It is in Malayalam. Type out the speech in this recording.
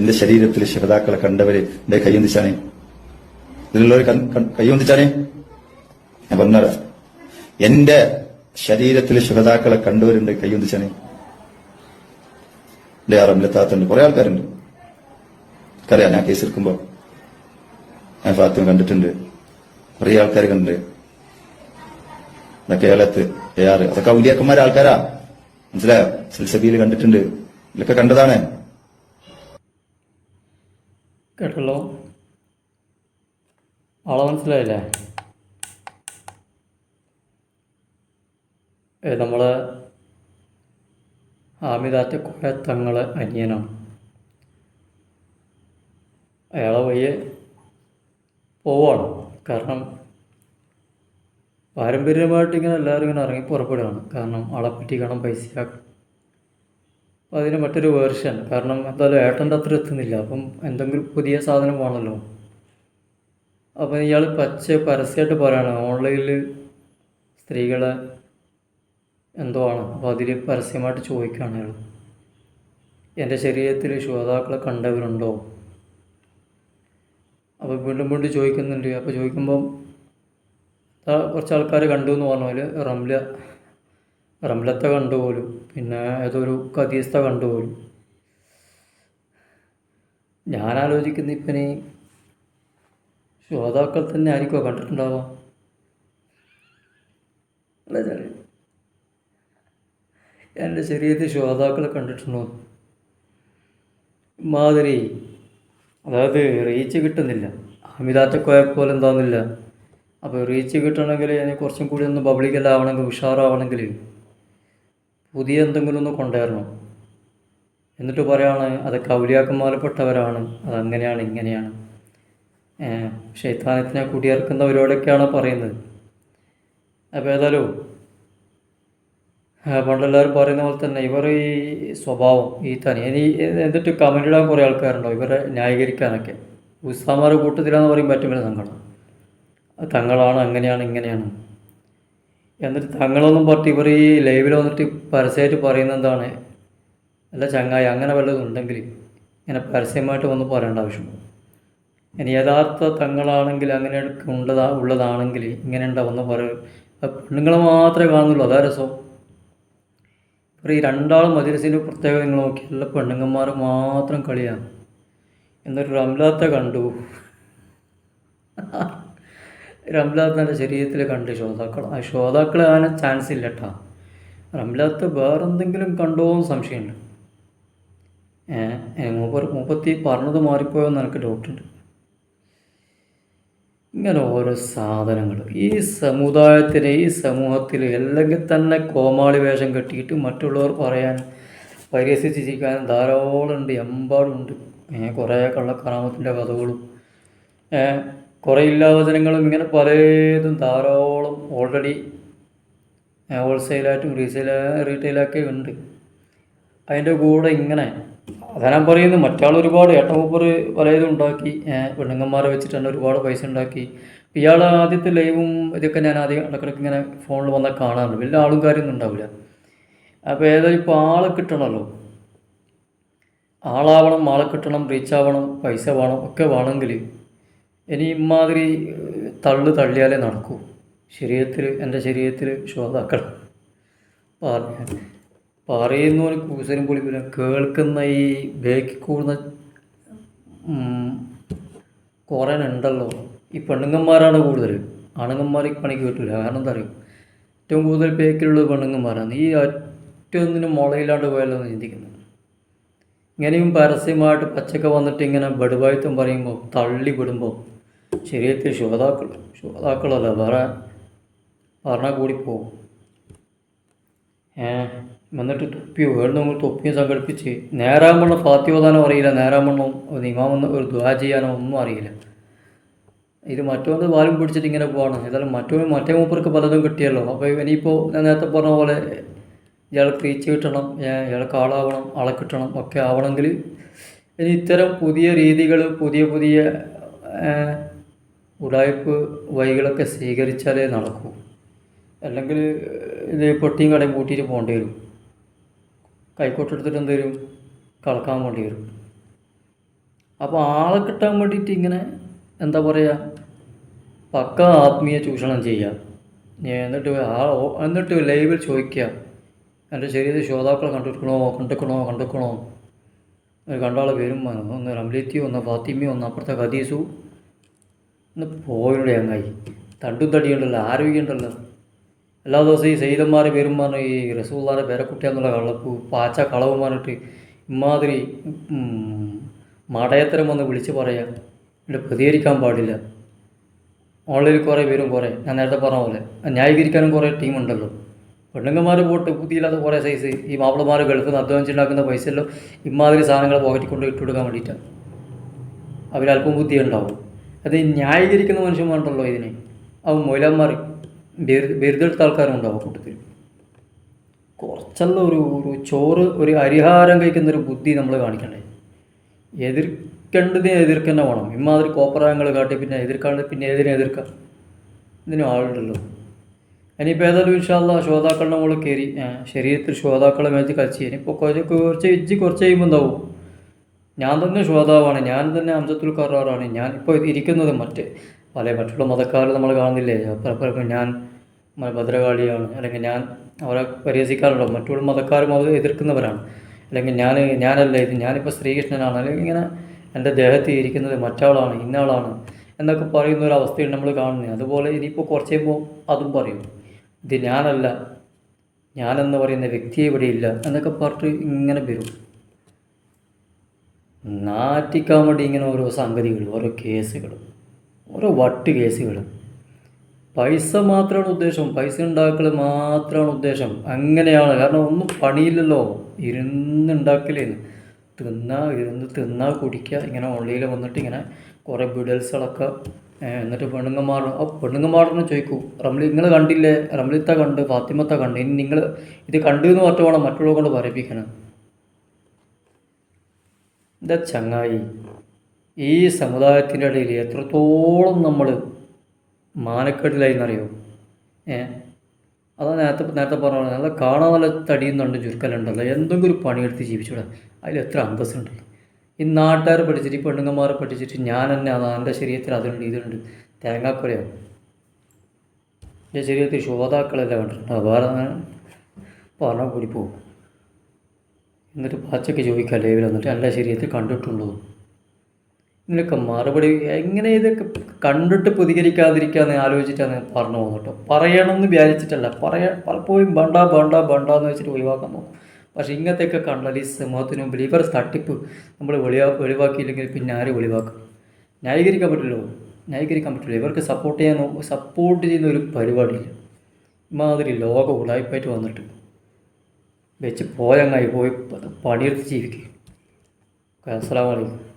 എന്റെ ശരീരത്തിൽ ശിവതാക്കളെ കണ്ടവര് എന്റെ കയ്യൊന്നിച്ചാണേ. ഇതിലുള്ളവർ കയ്യൊന്നിച്ചാണേ? ഞാൻ പറഞ്ഞ എന്റെ ശരീരത്തിൽ ശിവതാക്കളെ കണ്ടവരുണ്ട് കയ്യൊന്നിച്ചാണേ. എന്റെ ആറമ്പിലെത്താത്തുണ്ട് കുറെ ആൾക്കാരുണ്ട്. അറിയാം ഞാൻ കേസ് എടുക്കുമ്പോ. ഞാൻ ഫാത്തിമ കണ്ടിട്ടുണ്ട്. കുറെ ആൾക്കാർ കണ്ടിട്ടുണ്ട്. കേരളത്ത് ആറ് അതൊക്കെ ഔലിയാക്കന്മാരെ ആൾക്കാരാ. മനസ്സിലായോ? സിൽസബിയിൽ കണ്ടിട്ടുണ്ട്. ഇതിലൊക്കെ കണ്ടതാണ്. കേട്ടല്ലോ? ആളെ മനസ്സിലായില്ലേ? ഏ, നമ്മളെ ആമിതാറ്റ കോയ തങ്ങളെ അനിയനാണ് അയാളെ വയ്യെ പോവാണ്. കാരണം പാരമ്പര്യമായിട്ട് ഇങ്ങനെ എല്ലാവരും ഇങ്ങനെ ഇറങ്ങി പുറപ്പെടുകയാണ്. കാരണം ആളെ പറ്റിക്കണം പൈസ അപ്പോൾ അതിന് മറ്റൊരു വേർഷൻ. കാരണം എന്തായാലും ഏട്ടന്റെ അത്ര എത്തുന്നില്ല. അപ്പം എന്തെങ്കിലും പുതിയ സാധനം വേണമല്ലോ. അപ്പം ഇയാൾ പച്ച പരസ്യമായിട്ട് പറയുകയാണ് ഓൺലൈനിൽ സ്ത്രീകളെ എന്തോ ആണ്? അപ്പോൾ അതിൽ പരസ്യമായിട്ട് ചോദിക്കുകയാണ് അയാൾ എന്റെ ശരീരത്തിൽ ശ്രോതാക്കളെ കണ്ടവരുണ്ടോ? അപ്പോൾ വീണ്ടും വീണ്ടും ചോദിക്കുന്നുണ്ട്. അപ്പോൾ ചോദിക്കുമ്പം കുറച്ച് ആൾക്കാർ കണ്ടു എന്ന് പറഞ്ഞാൽ റംല റംലത്തെ കണ്ടുപോലും പിന്നെ ഏതൊരു കദീസ്ത കണ്ടുപോലും. ഞാൻ ആലോചിക്കുന്ന ഇപ്പം ഈ ശ്രോതാക്കൾ തന്നെ ആയിരിക്കുമോ കണ്ടിട്ടുണ്ടാവാം എന്റെ ശരീരത്തിൽ ശ്രോതാക്കളെ കണ്ടിട്ടുണ്ടോ? മാതിരി അതായത് റീച്ച് കിട്ടുന്നില്ല. അമിതാറ്റക്കോയെ പോലെ എന്താവുന്നില്ല. അപ്പോൾ റീച്ച് കിട്ടണമെങ്കിൽ ഞാൻ കുറച്ചും കൂടി ഒന്ന് പബ്ലിക്കലാവണമെങ്കിൽ ഉഷാറാവണമെങ്കിൽ പുതിയ എന്തെങ്കിലും ഒന്ന് കൊണ്ടുവരണം. എന്നിട്ട് പറയാണ് അത് ഔലിയാക്കന്മാരപ്പെട്ടവരാണ് അതങ്ങനെയാണ് ഇങ്ങനെയാണ്. ഷെയ്ത്താനത്തിനെ കുടിയിറക്കുന്നവരോടൊക്കെയാണ് പറയുന്നത്. അപ്പോൾ ഏതായാലും പണ്ടെല്ലാവരും പറയുന്ന പോലെ തന്നെ ഇവർ ഈ സ്വഭാവം ഈ തനി ഇനി എന്നിട്ട് കമന്റ് ഇടാൻ കുറേ ആൾക്കാരുണ്ടോ ഇവരെ ന്യായീകരിക്കാനൊക്കെ? ഉസ്താമാരെ കൂട്ടത്തിലാന്ന് പറയുമ്പോൾ ഏറ്റവും വലിയ തങ്ങളാണ് അങ്ങനെയാണ് ഇങ്ങനെയാണ്. എന്നിട്ട് തങ്ങളൊന്നും പറഞ്ഞിട്ട് ഇവർ ഈ ലൈവിൽ വന്നിട്ട് പരസ്യമായിട്ട് പറയുന്ന എന്താണ്? അല്ല ചങ്ങായി അങ്ങനെ വല്ലതും ഉണ്ടെങ്കിൽ ഇങ്ങനെ പരസ്യമായിട്ട് വന്ന് പറയേണ്ട ആവശ്യമുണ്ട് ഇനി യഥാർത്ഥ തങ്ങളാണെങ്കിൽ അങ്ങനെ ഉള്ളതാ ഉള്ളതാണെങ്കിൽ ഇങ്ങനെ ഉണ്ടാവുന്ന പറയും പെണ്ണുങ്ങളെ മാത്രമേ കാണുന്നുള്ളൂ. അതാ രസം. ഇപ്പോൾ ഈ രണ്ടാളും മദ്രസിന്റെ പ്രത്യേകത നിങ്ങൾ നോക്കി എല്ലാ പെണ്ണുങ്ങന്മാർ മാത്രം കളിയാണ്. എന്നൊരു റംലാത്ത കണ്ടു. റംലാത്തന്റെ ശരീരത്തിൽ കണ്ട് ശ്രോതാക്കൾ. ആ ശ്രോതാക്കൾ ആകാൻ ചാൻസ് ഇല്ല കേട്ടോ റംലാത്ത് വേറെന്തെങ്കിലും കണ്ടോ എന്ന് സംശയമുണ്ട്. ഏഹ് മൂപ്പർ മൂപ്പത്തി പറഞ്ഞത് മാറിപ്പോയോ എന്ന് എനിക്ക് ഡൗട്ടുണ്ട് ഇങ്ങനെ ഓരോ സാധനങ്ങൾ. ഈ സമുദായത്തിന് ഈ സമൂഹത്തിൽ അല്ലെങ്കിൽ തന്നെ കോമാളി വേഷം കെട്ടിയിട്ട് മറ്റുള്ളവർ പറയാൻ പരിഹസിച്ച് ചിരിക്കാനും ധാരാളം ഉണ്ട് എമ്പാടുണ്ട് കുറേ കള്ളക്കറാമത്തിന്റെ കഥകളും. കുറേ ഇല്ലാവചനങ്ങളും ഇങ്ങനെ പലതും ധാരാളം ഓൾറെഡി ഹോൾസെയിലായിട്ടും റീസെയിൽ റീറ്റെയിലൊക്കെ ഉണ്ട്. അതിന്റെ കൂടെ ഇങ്ങനെ അതാ പറയുന്നു മറ്റാൾ ഒരുപാട് ഏട്ടമൂപ്പർ പലതും ഉണ്ടാക്കി പെണ്ണുങ്ങന്മാരെ വെച്ചിട്ടുണ്ട് ഒരുപാട് പൈസ ഉണ്ടാക്കി. ഇയാൾ ആദ്യത്തെ ലൈവും ഇതൊക്കെ ഞാൻ ആദ്യം ഇടക്കിടക്ക് ഇങ്ങനെ ഫോണിൽ വന്നാൽ കാണാറുണ്ട്. വലിയ ആളും കാര്യമൊന്നും ഉണ്ടാവില്ല. അപ്പോൾ ഏതായാലും ഇപ്പോൾ ആളെ കിട്ടണമല്ലോ ആളാവണം ആളെ കിട്ടണം റീച്ച് ആവണം പൈസ വേണം ഒക്കെ വേണമെങ്കിൽ ഇനി ഇമാതിരി തള്ളു തള്ളിയാലേ നടക്കൂ. ശരീരത്തിൽ എന്റെ ശരീരത്തിൽ ശ്രോതാക്കൾ പറഞ്ഞു പറയുന്നവന് കൂസലും പിന്നെ കേൾക്കുന്ന ഈ ബേക്കി കൂടുന്ന കുറേ ഉണ്ടല്ലോ ഈ പെണ്ണുങ്ങന്മാരാണ് കൂടുതൽ. ആണുങ്ങന്മാർ ഈ പണിക്ക് കിട്ടില്ല കാരണം എന്താ അറിയും? ഏറ്റവും കൂടുതൽ ബേക്കിലുള്ളത് പെണ്ണുങ്ങന്മാരാണ്. ഈ ഒറ്റൊന്നിനും മുളയില്ലാണ്ട് പോയാലോ എന്ന് ചിന്തിക്കുന്നത്. ഇങ്ങനെയും പരസ്യമായിട്ട് പച്ചക്ക വന്നിട്ട് ഇങ്ങനെ ബടുവായത്വം പറയുമ്പോൾ തള്ളിപ്പെടുമ്പോൾ ശരീരത്തിൽ ശോതാക്കൾ ശോതാക്കളല്ല വേറെ പറഞ്ഞാൽ കൂടി പോകും. ഏ വന്നിട്ട് തൊപ്പിയോ വേണമെങ്കിൽ തൊപ്പിയും സംഘടിപ്പിച്ച് നേരാമണ്ണം ഫാത്തിയോദാനോ അറിയില്ല നേരാമണ്ണം ഒരു ഇമാമെന്ന് ഒരു ദ്വാ ചെയ്യാനോ ഒന്നും അറിയില്ല. ഇത് മറ്റൊന്ന് വാലും പിടിച്ചിട്ട് ഇങ്ങനെ പോവാണ്. ഏതായാലും മറ്റോ മറ്റേ മൂപ്പർക്ക് പലതും കിട്ടിയല്ലോ. അപ്പോൾ ഇനിയിപ്പോൾ ഞാൻ നേരത്തെ പറഞ്ഞ പോലെ ഇയാൾ റീച്ച് കിട്ടണം ഇയാൾക്ക് ആളാവണം ആളെ കിട്ടണം ഒക്കെ ആവണമെങ്കിൽ ഇനി ഇത്തരം പുതിയ രീതികൾ പുതിയ പുതിയ ഉടായ്പ് വഴികളൊക്കെ സ്വീകരിച്ചാലേ നടക്കൂ. അല്ലെങ്കിൽ ഇത് പൊട്ടിയും കടയും പൂട്ടിയിട്ട് പോകേണ്ടി വരും. കൈക്കോട്ടെടുത്തിട്ട് എന്ത് വരും? കളക്കാൻ വേണ്ടി വരും. അപ്പോൾ ആളെ കിട്ടാൻ വേണ്ടിയിട്ട് ഇങ്ങനെ എന്താ പറയുക പക്ക ആത്മീയ ചൂഷണം ചെയ്യുക. എന്നിട്ട് ആ എന്നിട്ട് ലൈവിൽ ചോദിക്കുക. എന്റെ ശരീരത്തിൽ ശ്രോതാക്കളെ കണ്ടെടുക്കണോ കണ്ടെടുക്കണോ കണ്ടെടുക്കണോ കണ്ടാൾ പേരും. ഒന്ന് റംലീത്തിയോ ഒന്ന് ഫാത്തിമയോ ഒന്ന് അപ്പുറത്തെ ഖദീസു. ഒന്ന് പോയുടെ അങ്ങായി. തണ്ടും തടിയുണ്ടല്ലോ ആരോഗ്യമുണ്ടല്ലോ. എല്ലാ ദിവസവും ഈ സൈതന്മാർ പേരും പറഞ്ഞ് ഈ റസൂള്ളാരെ പേരക്കുട്ടിയാന്നുള്ള കള്ളപ്പൂ പാച്ച കളവ് പറഞ്ഞിട്ട് ഇമാതിരി മടയത്തരം വന്ന് വിളിച്ച് പറയാം. എന്നിട്ട് പ്രതികരിക്കാൻ പാടില്ല. ഓൺലൈനിൽ കുറേ പേരും കുറേ ഞാൻ നേരത്തെ പറഞ്ഞ പോലെ ന്യായീകരിക്കാനും കുറേ ടീമുണ്ടല്ലോ. പെണ്ണുങ്ങന്മാർ പോട്ട് പുതിയില്ലാത്ത കുറേ സൈസ് ഈ മാപ്പിളമാർ ഗൾഫിൽ നിന്ന് അധ്വാനിച്ചുണ്ടാക്കുന്ന പൈസയെല്ലാം ഇമാതിരി സാധനങ്ങൾ പോക്കറ്റിൽ കൊണ്ട് ഇട്ടുകൊടുക്കാൻ വേണ്ടിയിട്ടാണ് അവരല്പം ബുദ്ധി ഉണ്ടാവും അത് ന്യായീകരിക്കുന്ന മനുഷ്യന്മാരുണ്ടല്ലോ ഇതിനെ. അവ മൊയിലന്മാർ ബിരുദെടുത്ത ആൾക്കാരും ഉണ്ടാവും കൂട്ടത്തിൽ. കുറച്ചുള്ള ഒരു ഒരു ചോറ് ഒരു അരിഹാരം കഴിക്കുന്ന ഒരു ബുദ്ധി നമ്മൾ കാണിക്കണ്ടേ. എതിർക്കേണ്ടതിനെ എതിർക്കന്നെ വേണം. ഇമാതിരി കോപ്പറായങ്ങൾ കാട്ടി പിന്നെ എതിർക്കാണ്ട് പിന്നെ ഏതിനെ എതിർക്കാം? ഇതിനും ആളുണ്ടല്ലോ. ഇനിയിപ്പോൾ ഏതായാലും ഇൻഷാല്ല ശ്രോതാക്കളുടെ മുകളിൽ കയറി ശരീരത്തിൽ ശ്രോതാക്കളെ മേച്ച് കളിച്ച് ഇനിയിപ്പോൾ കുറച്ച് കുറച്ച് ഇജ്ജ് കുറച്ച് കഴിയുമ്പോൾ എന്താവും? ഞാൻ തന്നെ ശ്രോതാവാണ് ഞാൻ തന്നെ അംസത്തുൽ കറാറാണ് ഞാൻ ഇപ്പോൾ ഇരിക്കുന്നത് മറ്റ് പല മറ്റുള്ള മതക്കാർ നമ്മൾ കാണുന്നില്ലേ? അപ്പോൾ ഞാൻ ഭദ്രകാളിയാണ്. അല്ലെങ്കിൽ ഞാൻ അവരെ പരിഹസിക്കാറുണ്ടോ? മറ്റുള്ള മതക്കാരും അവർ എതിർക്കുന്നവരാണ്. അല്ലെങ്കിൽ ഞാൻ ഞാനല്ല ഇത്. ഞാനിപ്പോൾ ശ്രീകൃഷ്ണനാണ്. അല്ലെങ്കിൽ ഇങ്ങനെ എന്റെ ദേഹത്ത് ഇരിക്കുന്നത് മറ്റാളാണ് ഇന്നയാളാണ് എന്നൊക്കെ പറയുന്ന ഒരു അവസ്ഥയാണ് നമ്മൾ കാണുന്നത്. അതുപോലെ ഇനിയിപ്പോൾ കുറച്ച് കഴിയുമ്പോൾ അതും പറയും. ഇത് ഞാനല്ല. ഞാനെന്ന് പറയുന്ന വ്യക്തി ഇവിടെ ഇല്ല എന്നൊക്കെ പറഞ്ഞിട്ട് ഇങ്ങനെ വരും. നാറ്റിക്കാൻ വേണ്ടി ഇങ്ങനെ ഓരോ സംഗതികൾ ഓരോ കേസുകൾ ഓരോ വട്ട് കേസുകൾ പൈസ മാത്രമാണ് ഉദ്ദേശം. പൈസ ഉണ്ടാക്കൽ മാത്രമാണ് ഉദ്ദേശം. അങ്ങനെയാണ്. കാരണം ഒന്നും പണിയില്ലല്ലോ. ഇരുന്നുണ്ടാക്കലേന്ന് തിന്നാ ഇരുന്ന് തിന്നാ കുടിക്കുക ഇങ്ങനെ ഓൺലൈനിൽ വന്നിട്ട് ഇങ്ങനെ കുറേ ബിഡൽസുകളൊക്കെ എന്നിട്ട് പെണ്ണുങ്ങന്മാർ ആ പെണ്ണുങ്ങന്മാരെന്ന് ചോദിക്കൂ. റംലി നിങ്ങൾ കണ്ടില്ലേ? റംലിത്ത കണ്ട് ഫാത്തിമത്ത കണ്ട്. ഇനി നിങ്ങൾ ഇത് കണ്ടു എന്ന് പറഞ്ഞിട്ട് വേണം മറ്റുള്ളവരെ കൊണ്ട് പറയിപ്പിക്കണം എന്താ ചങ്ങായി ഈ സമുദായത്തിന്റെ ഇടയിൽ എത്രത്തോളം നമ്മൾ മാനക്കേട്ടിലായി എന്നറിയോ ഏ? അതാ നേരത്തെ നേരത്തെ പറഞ്ഞ നല്ല കാണാൻ നല്ല തടിയുന്നുണ്ട് ചുരുക്കലുണ്ടല്ലോ. എന്തെങ്കിലും ഒരു പണിയെടുത്ത് ജീവിച്ചൂടെ. അതിൽ എത്ര അന്തസ്സുണ്ട് ഈ നാട്ടുകാർ പഠിച്ചിട്ട് ഈ പെണ്ണുങ്ങന്മാരെ പഠിച്ചിട്ട് ഞാൻ തന്നെ അതാ എന്റെ ശരീരത്തിൽ അതുണ്ട് ഇതുണ്ട് തേങ്ങാക്കൊലയോ എന്റെ ശരീരത്തിൽ ശോതാക്കളെല്ലാം കണ്ടിട്ടുണ്ട്. വേറെ പറഞ്ഞാൽ കൂടി പോകും എന്നിട്ട് പാച്ചയ്ക്ക് ചോദിക്കാം ലൈവിൽ വന്നിട്ട് അല്ല ശരീരത്തിൽ കണ്ടിട്ടുള്ളൂ. ഇതിനൊക്കെ മറുപടി എങ്ങനെ ഇതൊക്കെ കണ്ടിട്ട് പ്രതികരിക്കാതിരിക്കാന്ന് ആലോചിച്ചിട്ടാണ് പറഞ്ഞു പോകുന്നത് കേട്ടോ. പറയണമെന്ന് വിചാരിച്ചിട്ടല്ല പറയാ പലപ്പോഴും ബണ്ട ബണ്ട ബണ്ട എന്ന് വെച്ചിട്ട് ഒഴിവാക്കാൻ നോക്കും. പക്ഷേ ഇങ്ങനത്തെയൊക്കെ കണ്ടാൽ ഈ സമൂഹത്തിന് മുമ്പിൽ ഇവർ തട്ടിപ്പ് നമ്മൾ ഒഴിവാ ഒഴിവാക്കിയില്ലെങ്കിൽ പിന്നെ ആരും ഒഴിവാക്കും ന്യായീകരിക്കാൻ പറ്റില്ലല്ലോ. ന്യായീകരിക്കാൻ പറ്റില്ല. ഇവർക്ക് സപ്പോർട്ട് ചെയ്യാൻ സപ്പോർട്ട് ചെയ്യുന്ന ഒരു പരിപാടിയില്ല. ഇമാതിരി ലോകം ഉടായ്പായിട്ട് വന്നിട്ട്. വെച്ച് പോയങ്ങായി പോയി പണിയെടുത്ത് ജീവിക്കും. അസ്സാം